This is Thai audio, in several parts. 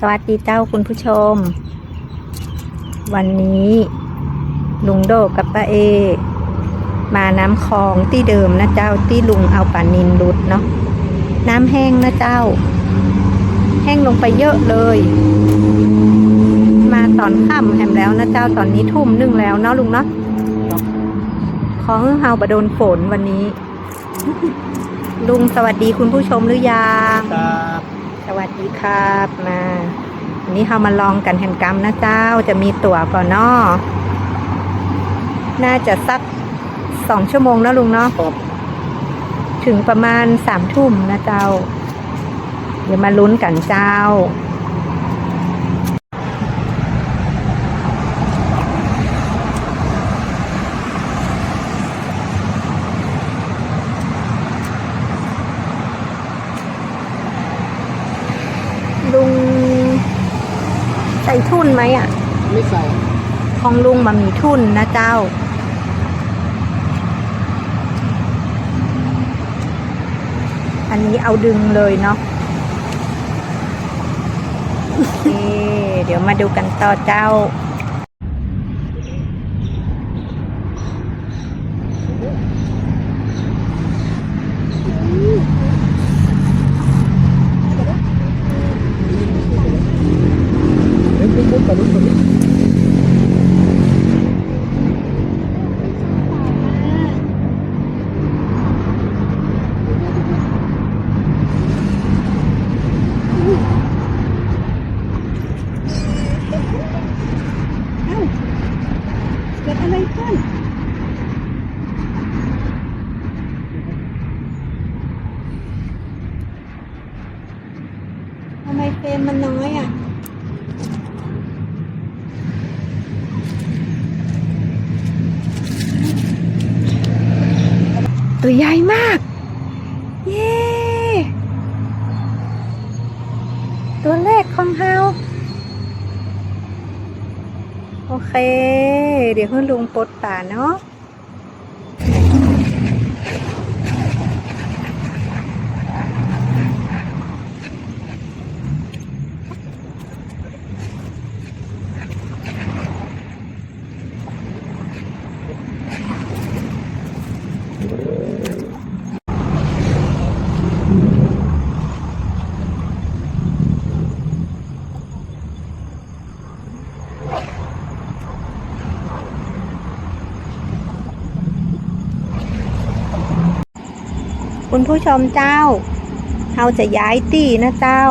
สวัสดีเจ้าคุณผู้ชม วันนี้ลุงโดกับป้าเอ มาน้ำคลองที่เดิมนะเจ้าที่ลุงเอาป่านินรุดเนาะน้ำแห้งนะเจ้า แห้งลงไปเยอะเลย มาตอนค่ำแฮมแล้วนะเจ้าตอนนี้ทุ่มนึ่งแล้วเนาะลุงเนาะขอให้เฮาบะโดนฝนวันนี้ ลุงสวัสดีคุณผู้ชมหรือยังครับ สวัสดีครับมาวันนี้เรามาลองกันแฮนกรรมนะเจ้าจะมีตั๋วก่อนเนาะน่าจะสักสองชั่วโมงแล้วลุงเนาะครับถึงประมาณสามทุ่มนะเจ้า เดี๋ยวมาลุ้นกันเจ้า ลุงใส่ ทุนไหมอะ ไม่ใส่ของลุงบะหมี่ทุนนะเจ้า อันนี้เอาดึงเลยเนาะโอเคเดี๋ยวมาดูกันต่อเจ้า เล่นปุ๊บไปลุ้นไปลุ้น เกิดอะไรขึ้น ทำไมเฟรมมันน้อยอะ ตัวใหญ่มาก เย้ตัวแรกของเฮาโอเค เดี๋ยวให้ลุงปลดป่าเนาะ คุณผู้ชมเจ้าเราจะย้ายที่นะเจ้า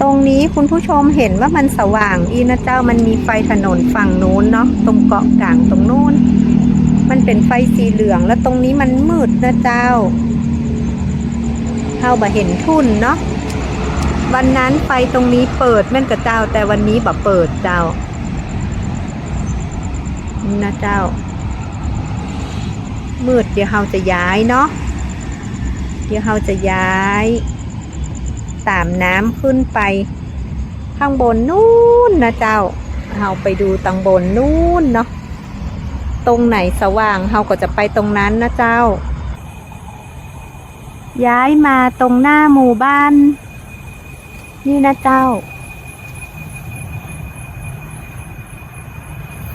ตรงนี้คุณผู้ชมเห็นว่ามันสว่างอีนะเจ้ามันมีไฟถนนฝั่งนู้นเนาะตรงเกาะกลางตรงนู้น มันเป็นไฟสีเหลืองแล้วตรงนี้มันมืดนะเจ้าเราบ่เห็นทุ่นเนาะวันนั้นไฟตรงนี้เปิดแม่นกับเจ้า แต่วันนี้บ่เปิดเจ้านะเจ้า มืดเดี๋ยวเราจะย้ายเนาะเดี๋ยวเราจะย้ายตามน้ำขึ้นไป ข้างบนนู่นนะเจ้าเราไปดูตังบนนู่นเนาะตรงไหนสว่างเราก็จะไปตรงนั้นนะเจ้า ย้ายมาตรงหน้าหมู่บ้าน นี่นะเจ้า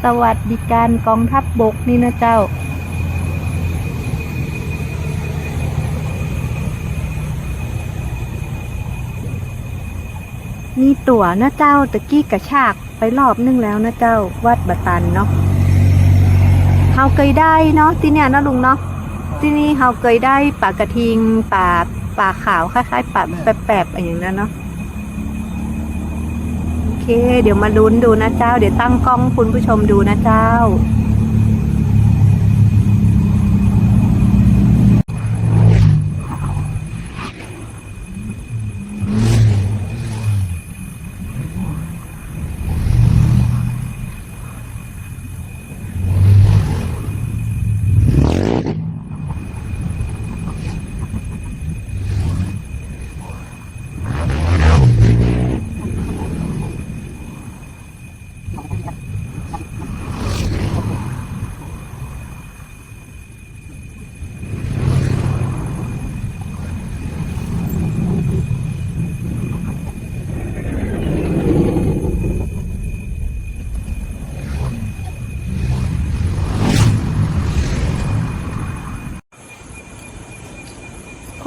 สวัสดิการกองทัพบบกนี่นะเจ้า มีตั๋วนะเจ้าตะกี้กระชากไปรอบนึงแล้วนะเจ้าวัดบะตันเนาะเฮาเคยได้เนาะที่เนี่ยนะลุงเนาะที่นี่เฮาเคยได้ปลากระทิงปลาปลาขาวคล้ายๆปลาแปบๆอะไรอย่างนั้นเนาะโอเค เดี๋ยวมาลุ้นดูนะเจ้า เดี๋ยวตั้งกล้องคุณผู้ชมดูนะเจ้า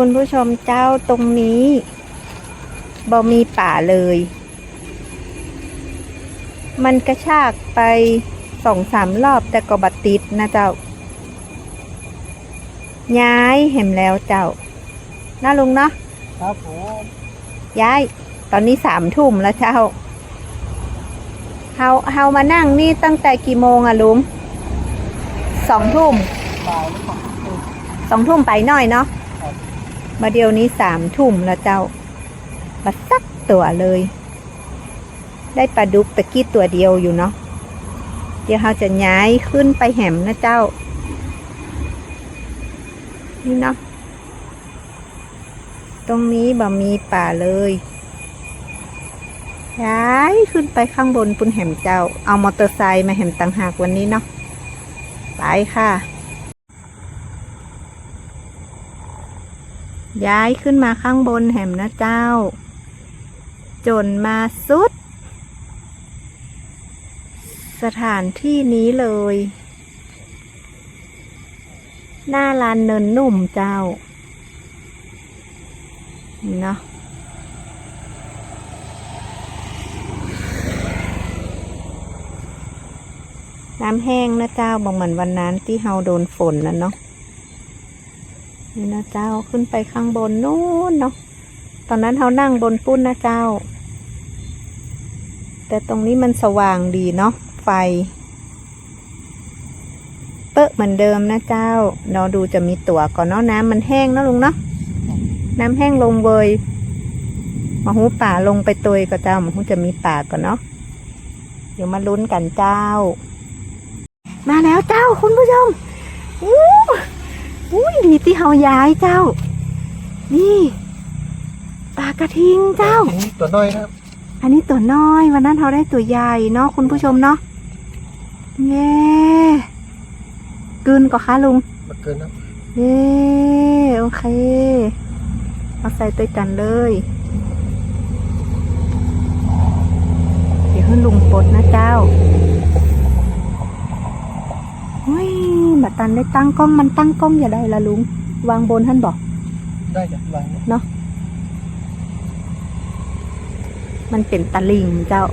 คุณผู้ชมเจ้าตรงนี้บ่มีป่าเลย มันกระชากไปสองสามรอบแต่ก็บัดติดนะเจ้า ย้ายเห็นแล้วเจ้าน่าลุงเนาะครับผมย้าย ตอนนี้สามทุ่มแล้วเจ้าเฮาเฮามานั่งนี่ตั้งแต่กี่โมงอะลุงสองทุ่มบ่ายแล้วก็สองทุ่มไปหน่อยเนาะครับ มาเดียวนี้สามทุ่มแล้วเจ้า มาสักตัวเลย ได้ปลาดุกตะกี้ตัวเดียวอยู่เนาะ เดี๋ยวเราจะย้ายขึ้นไปแหมนะเจ้า นี่เนาะ ตรงนี้บ่มีป่าเลย ย้ายขึ้นไปข้างบนปุนแหมเจ้า เอามอเตอร์ไซค์มาแหมต่างหากวันนี้เนาะ ไปค่ะ ย้ายขึ้นมาข้างบนแหมนะเจ้า จนมาสุด สถานที่นี้เลย หน้าลานเนินนุ่มเจ้าเนาะน้ำแห้งนะเจ้าบอกเหมือนวันนั้นที่เฮาโดนฝนนะเนาะ นี่นะเจ้าขึ้นไปข้างบนนู้นเนาะตอนนั้นเขานั่งบนปุ้นนะเจ้า แต่ตรงนี้มันสว่างดีเนาะไฟ เป๊ะเหมือนเดิมนะเจ้าเราดูจะมีตั๋วก่อนเนาะน้ำมันแห้งเนอะลุงเนาะน้ำแห้งลงเวยมาหูป่าลงไปตยก็เจ้ามาหูจะมีป่าก่อนเนาะเดี๋ยวมาลุ้นกันเจ้า มาแล้วเจ้าคุณผู้ชมอู้ อุ้ยดีที่เฮาย้ายเจ้า นี่ปลากระทิงเจ้าตัวน้อยนะครับอันนี้ตัวน้อยวันนั้นเราได้ตัวใหญ่เนาะคุณผู้ชมเนาะเย้กลืนก็คะลุงมันเกินนะเย้โอเค เอาใส่ตัวกันเลย เดี๋ยวให้ลุงปลดนะเจ้าเฮ้ย บัดตันได้ตั้งกล้องมันตั้งกล้องอย่าได้ละลุง วางบนท่านบอกได้จ้ะวางเนาะมันเป็นตะลิงเจ้า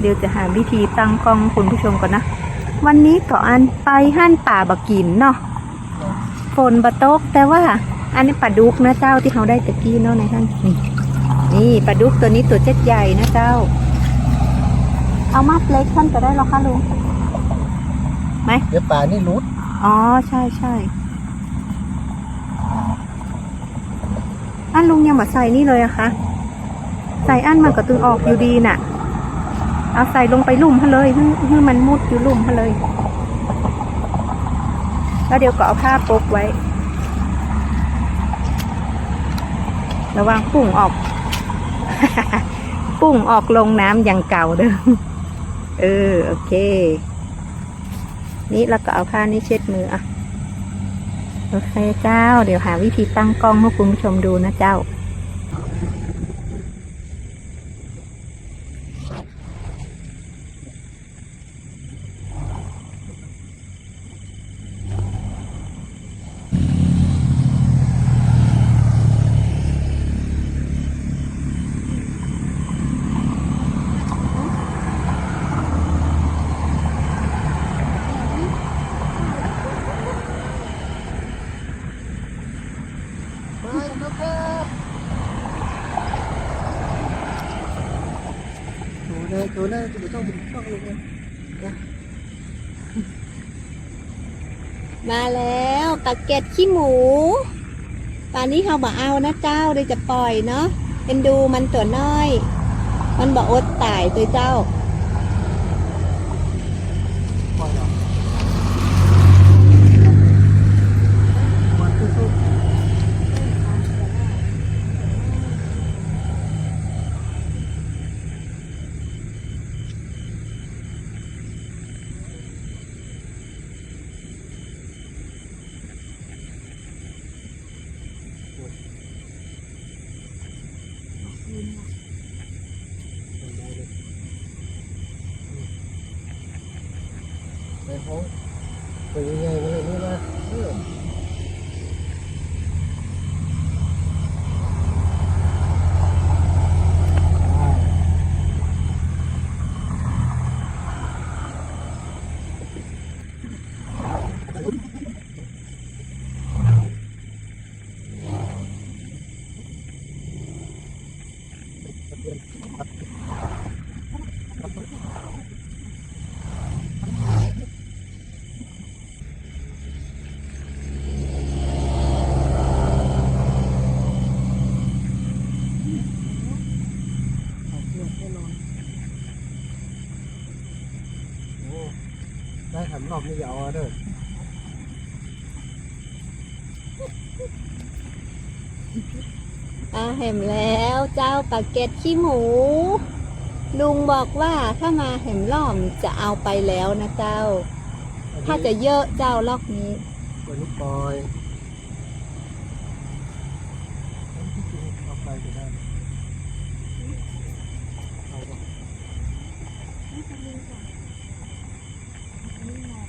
เดี๋ยวจะหาวิธีตั้งกล้องคุณผู้ชมก่อนนะ วันนี้ก็อันไปหั่นป่าบะกินเนาะฝนบะตกแต่ว่า อันนี้ปลาดุกนะเจ้าที่เขาได้ตะกี้เนาะในท่านนี่นี่ปลาดุกตัวนี้ตัวเจ็ดใหญ่นะเจ้า เอามาเล็กท่านก็ได้หรอคะลุง เดี๋ยวป่านี่รุดอ๋อใช่ใช่อันลุงยังมาใส่นี่เลยอะคะใส่อันมันก็ตึงออกอยู่ดีน่ะ เอาใส่ลงไปลุ่มให้เลยให้ให้มันมุดอยู่ลุ่มให้เลย แล้วเดี๋ยวก็เอาผ้าปกไว้ ระวังปุ่งออก ปุ่งออกลงน้ำอย่างเก่าเด้อ เออ โอเค นี่แล้วก็เอาผ้านี่เช็ดมืออะโอเคเจ้า เดี๋ยวหาวิธีตั้งกล้องให้คุณผู้ชมดูนะเจ้า โอ้เลยตัวเลยจะไม่ต้องเป็นช่องเลยนะ มาแล้ว ตะเก็ดขี้หมูป่านนี้เขาบอกเอานะเจ้าเลยจะปล่อยเนาะเป็นดูมันตัวน้อย มันบอกอดตายตัวเจ้า ปล่อยออกมันคือสู้ ในห้องเป็นยังไงเลยนี่นะเออ นอกนี้อย่าเอาเด้ออาเห็นแล้วเจ้าปลาเก็ตขี้หมู ลุงบอกว่าถ้ามาเห็มล่อมจะเอาไปแล้วนะเจ้า ถ้าจะเยอะเจ้าลอกนี้วันนี้ปอย